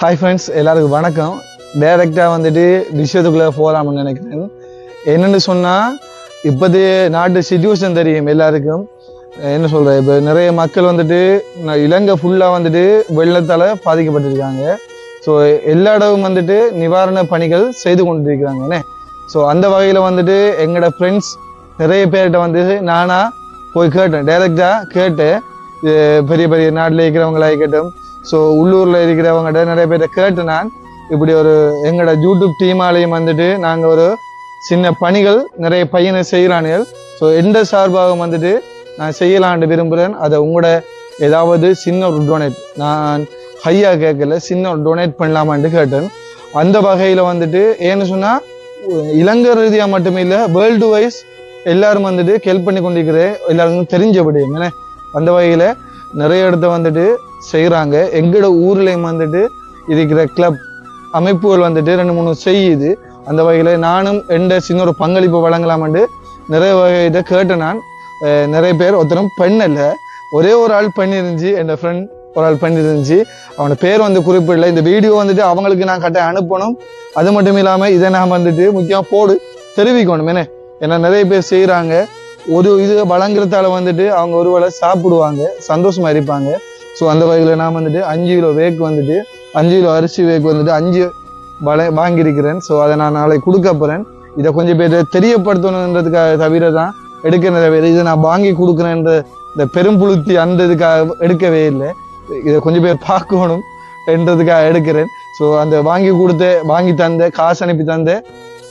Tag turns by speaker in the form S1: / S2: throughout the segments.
S1: Hi friends எல்லாருக்கும் வணக்கம். டைரெக்டாக வந்துட்டு விஷயத்துக்குள்ளே போகலாம்னு நினைக்கிறேன். என்னென்னு சொன்னால் இப்போதைய நாட்டு சுச்சுவேஷன் தெரியும் எல்லாருக்கும். என்ன சொல்கிறேன் இப்போ நிறைய மக்கள் வந்துட்டு இலங்கை ஃபுல்லாக வந்துட்டு வெள்ளத்தால் பாதிக்கப்பட்டிருக்காங்க. ஸோ எல்லா இடமும் வந்துட்டு நிவாரண பணிகள் செய்து கொண்டிருக்கிறாங்க என்ன? ஸோ அந்த வகையில் வந்துட்டு எங்களோட ஃப்ரெண்ட்ஸ் நிறைய பேர்கிட்ட வந்து நானாக போய் கேட்டேன். டைரெக்டாக கேட்டு பெரிய பெரிய நாட்டில் இருக்கிறவங்களா கேட்டோம் ஸோ உள்ளூரில் இருக்கிறவங்ககிட்ட நிறைய பேரை கேட்டு நான் இப்படி ஒரு எங்களோட யூடியூப் டீமாலையும் வந்துட்டு நாங்கள் ஒரு சின்ன பணிகள் நிறைய பையனை செய்கிறானுகள் ஸோ எந்த சார்பாக வந்துட்டு நான் செய்யலான்ட்டு விரும்புகிறேன் அதை உங்களோட ஏதாவது சின்ன ஒரு டொனேட் நான் ஹையாக கேட்கல சின்ன ஒரு டொனேட் பண்ணலாமான்ட்டு கேட்டேன். அந்த வகையில் வந்துட்டு ஏன்னு சொன்னால் இலங்கை ரீதியாக மட்டுமே இல்லை வேர்ல்டு வைஸ் எல்லாரும் வந்துட்டு ஹெல்ப் பண்ணி கொண்டிருக்கிறேன் எல்லாருக்கும் தெரிஞ்சபடி என்ன அந்த வகையில் நிறைய இடத்த வந்துட்டு செய்கிறாங்க எங்களோட ஊர்லேயும் வந்துட்டு இருக்கிற கிளப் அமைப்புகள் வந்துட்டு ரெண்டு மூணு செய்யுது. அந்த வகையில் நானும் எந்த சின்ன ஒரு பங்களிப்பு வழங்கலாம்னு நிறைய வகையிட்ட கேட்டேன் நான். நிறைய பேர் ஒருத்தரும் பெண்ணல்ல ஒரே ஒரு ஆள் பண்ணிருந்துச்சு என் ஃப்ரெண்ட் ஒரு ஆள் பண்ணிருந்துச்சு. அவனோட பேர் வந்து குறிப்பிடல. இந்த வீடியோ வந்துட்டு அவங்களுக்கு நான் கட்ட அனுப்பணும். அது மட்டும் இல்லாமல் இதை நான் வந்துட்டு முக்கியமாக போடு தெரிவிக்கணும் என்ன? ஏன்னா நிறைய பேர் செய்கிறாங்க ஒரு இது வழங்குறதால வந்துட்டு அவங்க ஒரு வேளை சாப்பிடுவாங்க சந்தோஷமாக இருப்பாங்க. ஸோ அந்த வகையில் நான் வந்துட்டு அஞ்சு கிலோ வேக் வந்துட்டு அஞ்சு கிலோ அரிசி வேக் வந்துட்டு அஞ்சு வள வாங்கியிருக்கிறேன். ஸோ அதை நான் நாளைக்கு கொடுக்க போகிறேன் இதை கொஞ்சம் பேர் தெரியப்படுத்தணுன்றதுக்காக தவிர தான் எடுக்கிற தவிர இதை நான் வாங்கி கொடுக்குறேன்ற இந்த பெரும்புழுத்தி அந்த இதுக்காக எடுக்கவே இல்லை. இதை கொஞ்சம் பேர் பார்க்கணும் என்றதுக்காக எடுக்கிறேன். ஸோ அந்த வாங்கி கொடுத்த வாங்கி தந்த காசு அனுப்பி தந்த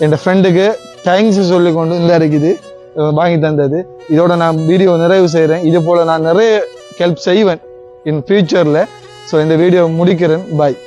S1: என் ஃப்ரெண்டுக்கு தேங்க்ஸ் சொல்லி கொண்டு இந்த இருக்குது வாங்கி தந்தது. இதோட நான் வீடியோ நிறைவு செய்கிறேன் இது போல் நான் நிறைய ஹெல்ப் செய்வேன். இன் ஃபியூச்சரில் ஸோ இந்த வீடியோ முடிக்கிறேன். பாய்